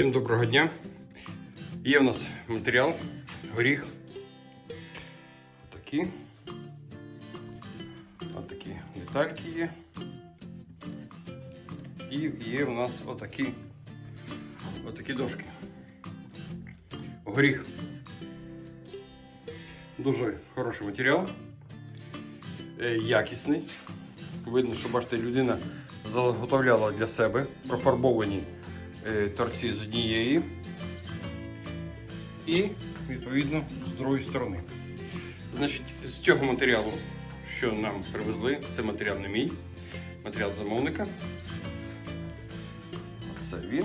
Всім доброго дня. Є в нас матеріал, горіх. Отакі. Отакі детальки є. І є у нас отакі, отакі дошки. Горіх. Дуже хороший матеріал. Е, Якісний. Видно, що бачите, людина заготовляла для себе профарбовані торці з однієї і, відповідно, з другої сторони. Значить, з цього матеріалу, що нам привезли, це матеріал не мій, матеріал замовника. Це він.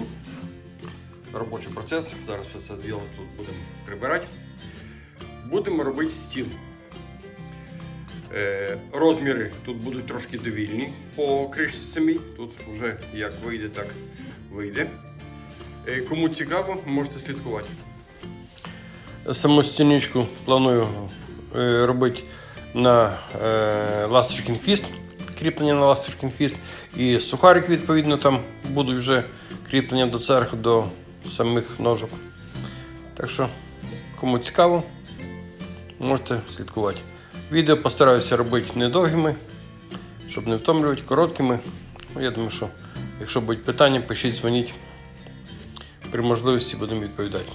Робочий процес. Зараз все це діло тут будемо прибирати. Будемо робити стіл. Е, розміри тут будуть трошки довільні по кришці самій. Тут вже як вийде, так вийде. Е, кому цікаво, можете слідкувати. Саму стіничку планую е, робити на е, ласточкин хвіст, кріплення на ласточкин хвіст. І сухарик, відповідно, там будуть вже кріплення до церкви, до самих ножок. Так що, кому цікаво, можете слідкувати. Відео постараюся робити недовгими, щоб не втомлювати, короткими. Ну, Я думаю, що якщо будуть питання, пишіть, дзвоніть. При можливості будемо відповідати.